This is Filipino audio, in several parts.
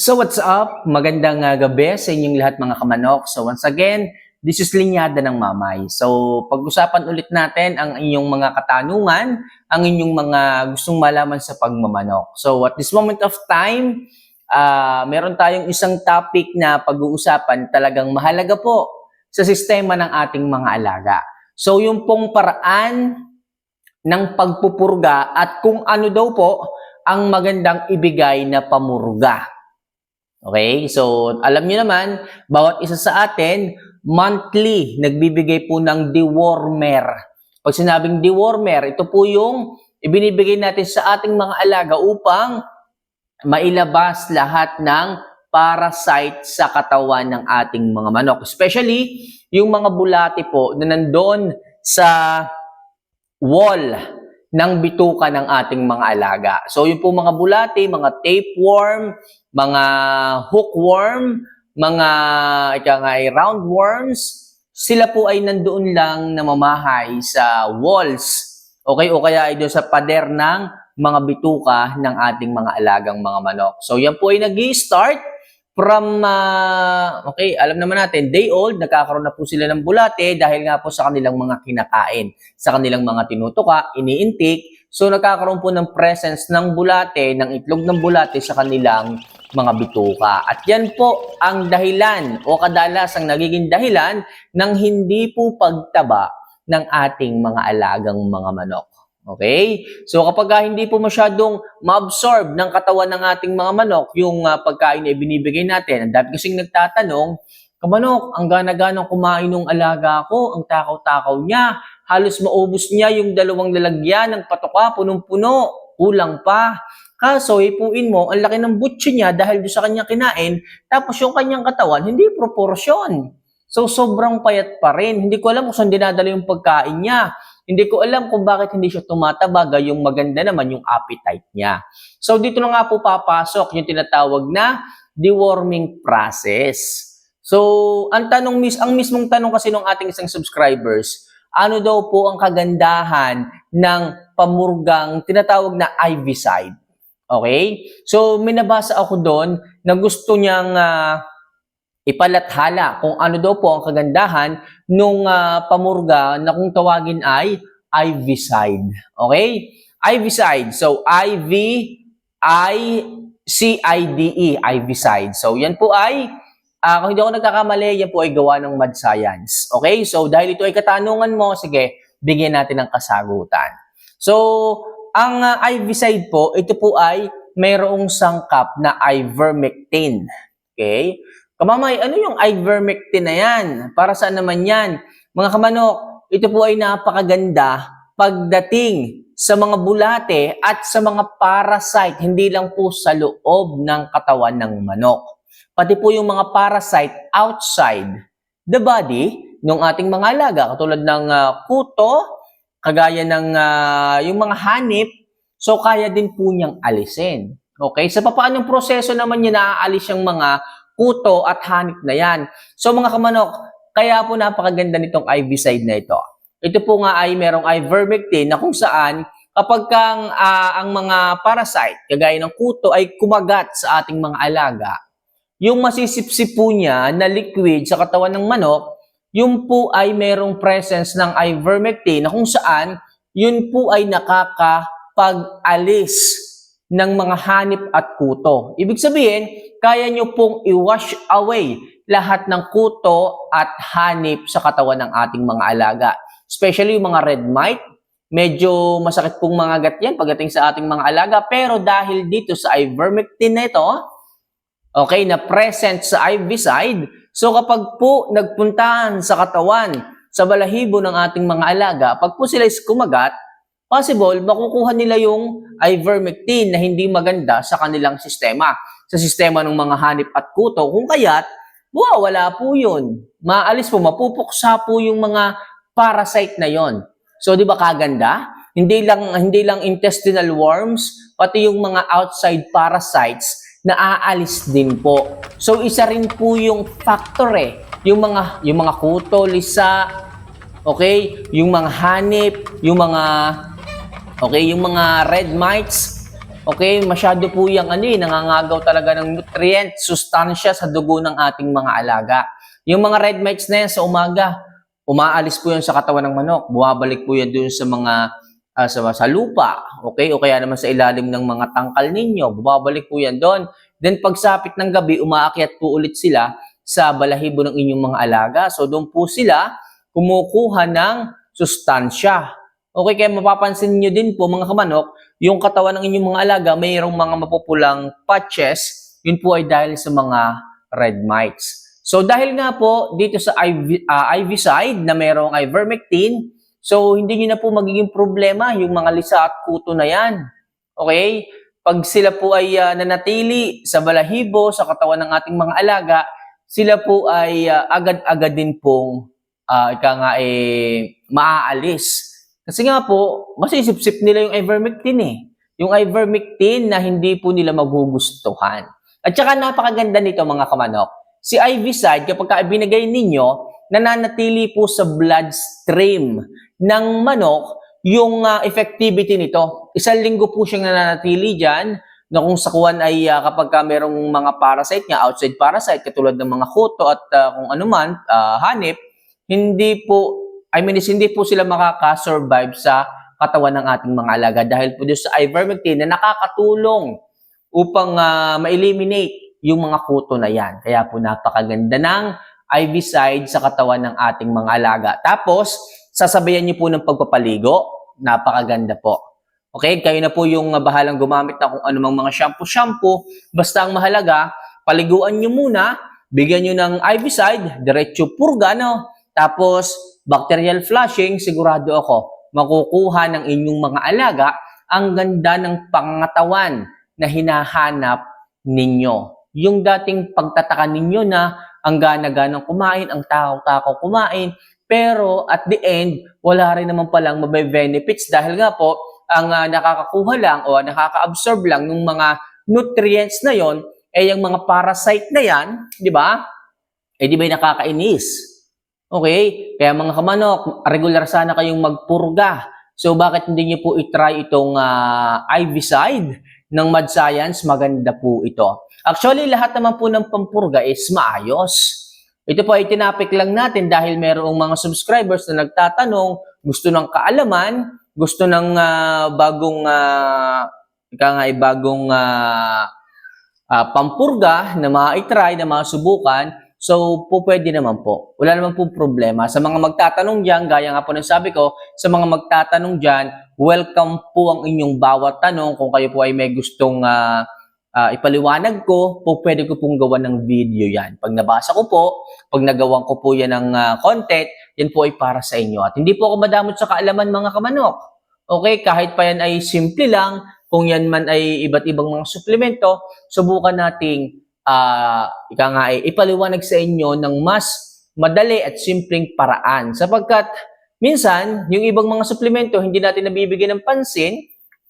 So what's up? Magandang uh, gabi sa inyong lahat mga kamanok. So once again, this is Linyada ng Mamay. So pag-usapan ulit natin ang inyong mga katanungan, ang inyong mga gustong malaman sa pagmamanok. So at this moment of time, ah meron tayong isang topic na pag-uusapan talagang mahalaga po sa sistema ng ating mga alaga. So yung pong paraan ng pagpupurga at kung ano daw po ang magandang ibigay na pamurga. Okay? So, alam niyo naman, bawat isa sa atin, monthly, nagbibigay po ng dewormer. Pag sinabing dewormer, ito po yung ibinibigay natin sa ating mga alaga upang mailabas lahat ng parasite sa katawan ng ating mga manok. Especially, yung mga bulati po na nandoon sa wall ng bituka ng ating mga alaga. So yung po mga bulati, mga tapeworm, mga hookworm, mga ika nga ay roundworms, sila po ay nandoon lang namamahay sa walls. Okay? O kaya ay doon sa pader ng mga bituka ng ating mga alagang mga manok. So yan po ay nag start from, ah, okay, alam naman natin, day old, nagkakaroon na po sila ng bulate dahil nga po sa kanilang mga kinakain, sa kanilang mga tinutuka, ini-intake. So nagkakaroon po ng presence ng bulate, ng itlog ng bulate sa kanilang mga bituka. At yan po ang dahilan o kadalasang nagiging dahilan ng hindi po pagtaba ng ating mga alagang mga manok. Okay? So kapag ah, hindi po masyadong ma-absorb ng katawan ng ating mga manok yung ah, pagkain na ibinibigay natin, ang dami kasing nagtatanong, Kamanok, ang gana-ganang kumain ng alaga ko, ang takaw-takaw niya, halos maubos niya yung dalawang lalagyan ng patoka, punong-puno, kulang pa. Kaso, ipuin mo, ang laki ng butsi niya dahil doon sa kanyang kinain, tapos yung kanyang katawan, hindi proporasyon. So, sobrang payat pa rin. Hindi ko alam kung saan dinadala yung pagkain niya. Hindi ko alam kung bakit hindi siya tumataba, gayong maganda naman yung appetite niya. So, dito na nga po papasok yung tinatawag na deworming process. So, ang tanong mis ang mismong tanong kasi ng ating isang subscribers, ano daw po ang kagandahan ng pamurgang tinatawag na Ivicide? Okay? So, may nabasa ako doon na gusto niyang ah, ipalathala kung ano daw po ang kagandahan nung ah, pamurga na kung tawagin ay Ivicide. Okay? Ivicide. So, I-V I C-I-D-E, Ivicide. So, yan po ay Ah, kung hindi ako nagkakamali, yan po ay gawa ng Mad Science. Okay? So, dahil ito ay katanungan mo, sige, bigyan natin ng kasagutan. So, ang uh, Ivicide po, ito po ay mayroong sangkap na ivermectin. Okay? Kamamay, ano yung ivermectin na yan? Para saan naman yan? Mga kamanok, ito po ay napakaganda pagdating sa mga bulate at sa mga parasite, hindi lang po sa loob ng katawan ng manok pati po yung mga parasite outside the body ng ating mga alaga, katulad ng uh, kuto, kagaya ng uh, yung mga hanip, so kaya din po niyang alisin. Okay? Sa paanong proseso naman niya naaalis yung mga kuto at hanip na yan. So mga kamanok, kaya po napakaganda nitong Ivicide na ito. Ito po nga ay merong ivermectin na kung saan kapag kang, uh, ang mga parasite, kagaya ng kuto, ay kumagat sa ating mga alaga, yung masisipsip po niya na liquid sa katawan ng manok, yung po ay merong presence ng ivermectin na kung saan yun po ay nakakapag-alis ng mga hanip at kuto. Ibig sabihin, kaya nyo pong i-wash away lahat ng kuto at hanip sa katawan ng ating mga alaga. Especially yung mga red mite, medyo masakit pong mga gat yan pagdating sa ating mga alaga. Pero dahil dito sa ivermectin na ito, okay, na present sa Ivicide, so kapag po nagpuntahan sa katawan, sa balahibo ng ating mga alaga, pag po sila is kumagat, possible makukuha nila yung ivermectin na hindi maganda sa kanilang sistema, sa sistema ng mga hanip at kuto. Kung kaya't, wala po yun. Maalis po, mapupuksa po yung mga parasite na yon. So, di ba kaganda? Hindi lang, hindi lang intestinal worms, pati yung mga outside parasites naaalis din po. So isa rin po yung factor eh. Yung mga yung mga kuto, lisa, okay? Yung mga hanip, yung mga okay, yung mga red mites, Okay, masyado po yung ano eh, nangangagaw talaga ng nutrient, sustansya sa dugo ng ating mga alaga. Yung mga red mites na yan sa umaga, umaalis po yan sa katawan ng manok, bumabalik po yan dun sa mga ah, sa, sa lupa, okay? O kaya naman sa ilalim ng mga tangkal ninyo, bumabalik po yan doon. Then pagsapit ng gabi, umaakyat po ulit sila sa balahibo ng inyong mga alaga. So doon po sila kumukuha ng sustansya. Okay, kaya mapapansin nyo din po mga kamanok, yung katawan ng inyong mga alaga, mayroong mga mapupulang patches, yun po ay dahil sa mga red mites. So dahil nga po dito sa IV, ah, Ivicide na mayroong ivermectin, so hindi nyo na po magiging problema yung mga lisa at kuto na yan. Okay? Pag sila po ay ah, nanatili sa balahibo, sa katawan ng ating mga alaga, sila po ay ah, agad-agad din pong ah, ika nga eh, maaalis. Kasi nga po, masisip-sip nila yung ivermectin eh. Yung ivermectin na hindi po nila magugustuhan. At saka napakaganda nito mga kamanok. Si Ivicide, kapag ka binigay ninyo, nananatili po sa bloodstream ng manok yung ah, effectivity nito. Isang linggo po siyang nananatili dyan na kung sa kuwan ay ah, kapag ka merong mga parasite nga, outside parasite, katulad ng mga kuto at ah, kung ano man, ah, hanip, hindi po, I mean, is hindi po sila makaka-survive sa katawan ng ating mga alaga dahil po sa ivermectin na nakakatulong upang ah, ma-eliminate yung mga kuto na yan. Kaya po napakaganda ng Ivicide sa katawan ng ating mga alaga. Tapos, sasabayan niyo po ng pagpapaligo. Napakaganda po. Okay, kayo na po yung ah, bahalang gumamit na kung anumang mga shampoo-shampoo. Basta ang mahalaga, paliguan niyo muna, bigyan niyo ng Ivicide, diretso purga, no? Tapos, bacterial flushing, sigurado ako, makukuha ng inyong mga alaga ang ganda ng pangatawan na hinahanap ninyo. Yung dating pagtataka ninyo na ang gana-ganang kumain, ang takaw-takaw kumain, pero at the end, wala rin naman palang mabay benefits dahil nga po, ang ah, nakakakuha lang o nakaka-absorb lang ng mga nutrients na yon eh yung mga parasite na yan, di ba? Eh di ba nakakainis? Okay? Kaya mga kamanok, regular sana kayong magpurga. So bakit hindi niyo po itry itong uh, Ivicide ng Mad Science? Maganda po ito. Actually, lahat naman po ng pampurga is maayos. Ito po ay tinapik lang natin dahil merong mga subscribers na nagtatanong, gusto ng kaalaman, gusto ng ah, bagong uh, ika nga ay bagong ah, ah, pampurga na ma-try, na masubukan. So, po pwede naman po. Wala naman po problema. Sa mga magtatanong dyan, gaya nga po ng sabi ko, sa mga magtatanong dyan, welcome po ang inyong bawat tanong. Kung kayo po ay may gustong ah, ah, ipaliwanag ko, po pwede ko pong gawa ng video yan. Pag nabasa ko po, pag nagawan ko po yan ng ah, content, yan po ay para sa inyo. At hindi po ako madamot sa kaalaman mga kamanok. Okay, kahit pa yan ay simple lang, kung yan man ay iba't ibang mga suplemento, subukan nating ah ika nga ay ipaliwanag sa inyo ng mas madali at simpleng paraan. Sapagkat minsan, yung ibang mga suplemento hindi natin nabibigyan ng pansin,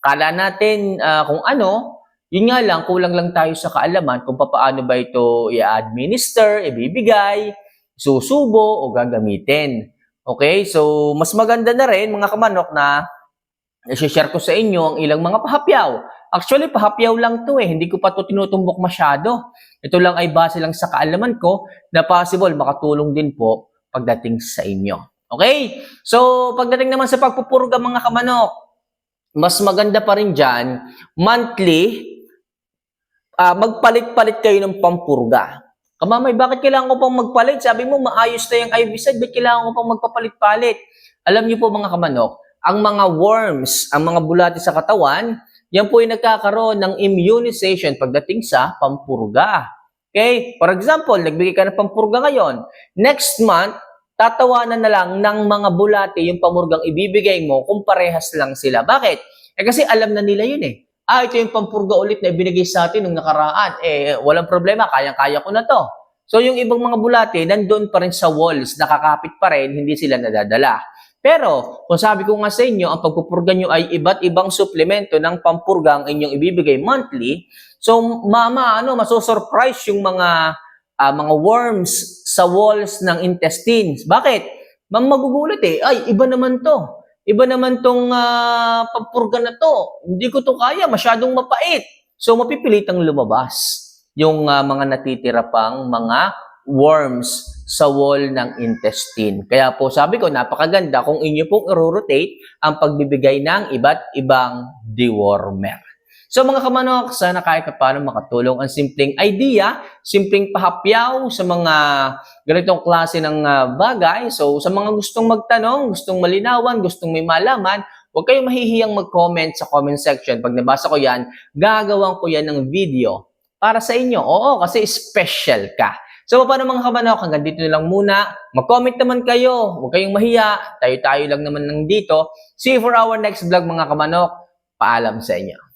kala natin ah, kung ano, yun nga lang, kulang lang tayo sa kaalaman kung paano ba ito i-administer, ibibigay, susubo o gagamitin. Okay? So, mas maganda na rin mga kamanok na i-share ko sa inyo ang ilang mga pahapyaw. Actually, pahapyaw lang to eh. Hindi ko pa to tinutumbok masyado. Ito lang ay base lang sa kaalaman ko na possible makatulong din po pagdating sa inyo. Okay? So, pagdating naman sa pagpupurga mga kamanok, mas maganda pa rin dyan, monthly, ah, magpalit-palit kayo ng pampurga. Kamamay, bakit kailangan ko pang magpalit? Sabi mo, maayos na yung Ivicide, bakit kailangan ko pang magpapalit-palit? Alam niyo po mga kamanok, ang mga worms, ang mga bulati sa katawan, yan po ay nagkakaroon ng immunization pagdating sa pampurga. Okay? For example, nagbigay ka ng pampurga ngayon. Next month, tatawanan na lang ng mga bulati yung pamurgang ibibigay mo kung parehas lang sila. Bakit? Eh kasi alam na nila yun eh. Ah, ito yung pampurga ulit na ibinigay sa atin nung nakaraan. Eh, walang problema, kayang-kaya ko na to. So, yung ibang mga bulati, nandun pa rin sa walls, nakakapit pa rin, hindi sila nadadala. Pero, kung sabi ko nga sa inyo, ang pagpupurga nyo ay iba't ibang suplemento ng pampurga ang inyong ibibigay monthly, so, mama, ano, masosurprise yung mga ah, mga worms sa walls ng intestines. Bakit? Ma'am, magugulat eh. Ay, iba naman to. Iba naman tong uh, pampurga na to. Hindi ko to kaya, masyadong mapait. So mapipilitang lumabas yung ah, mga natitira pang mga worms sa wall ng intestine. Kaya po sabi ko, napakaganda kung inyo pong i-rotate ang pagbibigay ng iba't ibang dewormer. So mga kamanok, sana kahit pa paano makatulong ang simpleng idea, simpleng pahapyaw sa mga ganitong klase ng ah, bagay. So sa mga gustong magtanong, gustong malinawan, gustong may malaman, huwag kayong mahihiyang mag-comment sa comment section. Pag nabasa ko yan, gagawan ko yan ng video para sa inyo. Oo, kasi special ka. So, paano mga kamanok, hanggang dito na lang muna. Mag-comment naman kayo. Huwag kayong mahiya. Tayo-tayo lang naman lang dito. See you for our next vlog mga kamanok. Paalam sa inyo.